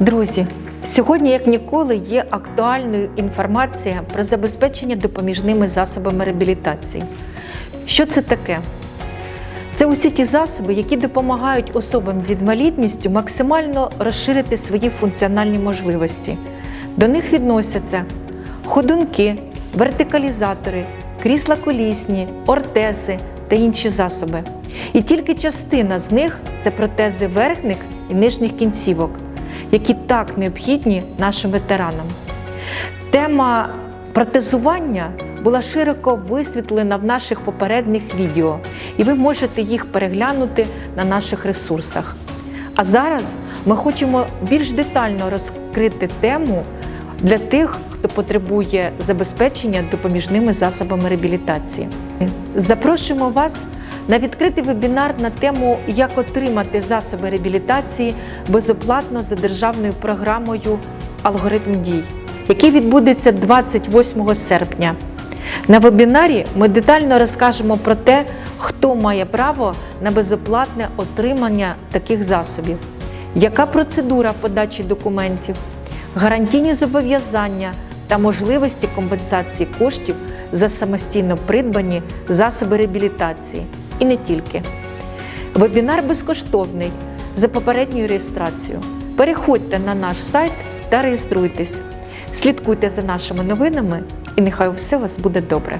Друзі, сьогодні, як ніколи, є актуальною інформація про забезпечення допоміжними засобами реабілітації. Що це таке? Це усі ті засоби, які допомагають особам з інвалідністю максимально розширити свої функціональні можливості. До них відносяться ходунки, вертикалізатори, крісла колісні, ортези та інші засоби. І тільки частина з них це протези верхніх і нижніх кінцівок, які так необхідні нашим ветеранам. Тема протезування була широко висвітлена в наших попередніх відео, і ви можете їх переглянути на наших ресурсах. А зараз ми хочемо більш детально розкрити тему для тих, хто потребує забезпечення допоміжними засобами реабілітації. Запрошуємо вас на відкритий вебінар на тему Як отримати засоби реабілітації безоплатно за державною програмою Алгоритм дій, який відбудеться 28 серпня. На вебінарі ми детально розкажемо про те, хто має право на безоплатне отримання таких засобів, яка процедура подачі документів, гарантійні зобов'язання та можливості компенсації коштів за самостійно придбані засоби реабілітації. І не тільки. Вебінар безкоштовний за попередньою реєстрацією. Переходьте на наш сайт та реєструйтесь. Слідкуйте за нашими новинами, і нехай все у вас буде добре.